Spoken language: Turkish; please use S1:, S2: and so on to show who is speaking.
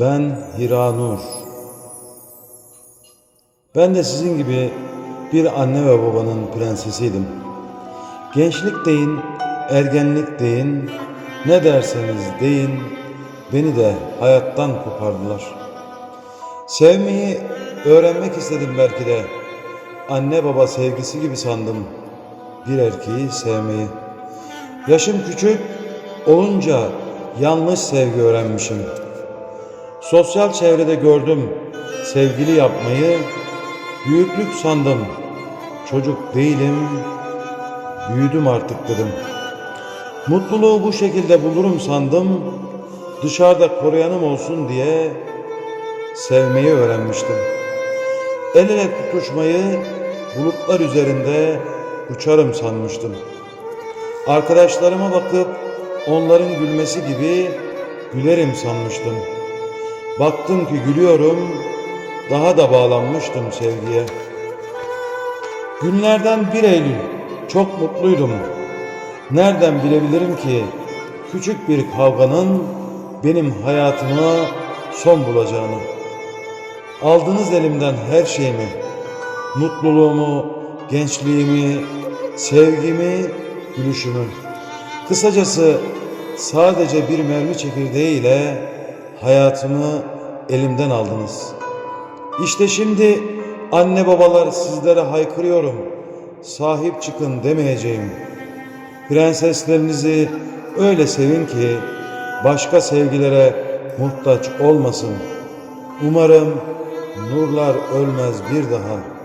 S1: Ben Hiranur. Ben de sizin gibi bir anne ve babanın prensesiydim. Gençlik deyin, ergenlik deyin, ne derseniz deyin, beni de hayattan kopardılar. Sevmeyi öğrenmek istedim belki de. Anne baba sevgisi gibi sandım bir erkeği sevmeyi. Yaşım küçük olunca yanlış sevgi öğrenmişim. Sosyal çevrede gördüm sevgili yapmayı, büyüklük sandım. Çocuk değilim, büyüdüm artık dedim. Mutluluğu bu şekilde bulurum sandım. Dışarıda koruyanım olsun diye sevmeyi öğrenmiştim. El ele tutuşmayı bulutlar üzerinde uçarım sanmıştım. Arkadaşlarıma bakıp onların gülmesi gibi gülerim sanmıştım. Baktım ki gülüyorum, daha da bağlanmıştım sevgiye. Günlerden 1 Eylül çok mutluydum. Nereden bilebilirim ki küçük bir kavganın benim hayatıma son bulacağını. Aldınız elimden her şeyimi, mutluluğumu, gençliğimi, sevgimi, gülüşümü. Kısacası sadece bir mermi çekirdeğiyle hayatımı elimden aldınız. İşte şimdi anne babalar sizlere haykırıyorum. Sahip çıkın demeyeceğim. Prenseslerinizi öyle sevin ki başka sevgilere muhtaç olmasın. Umarım nurlar ölmez bir daha.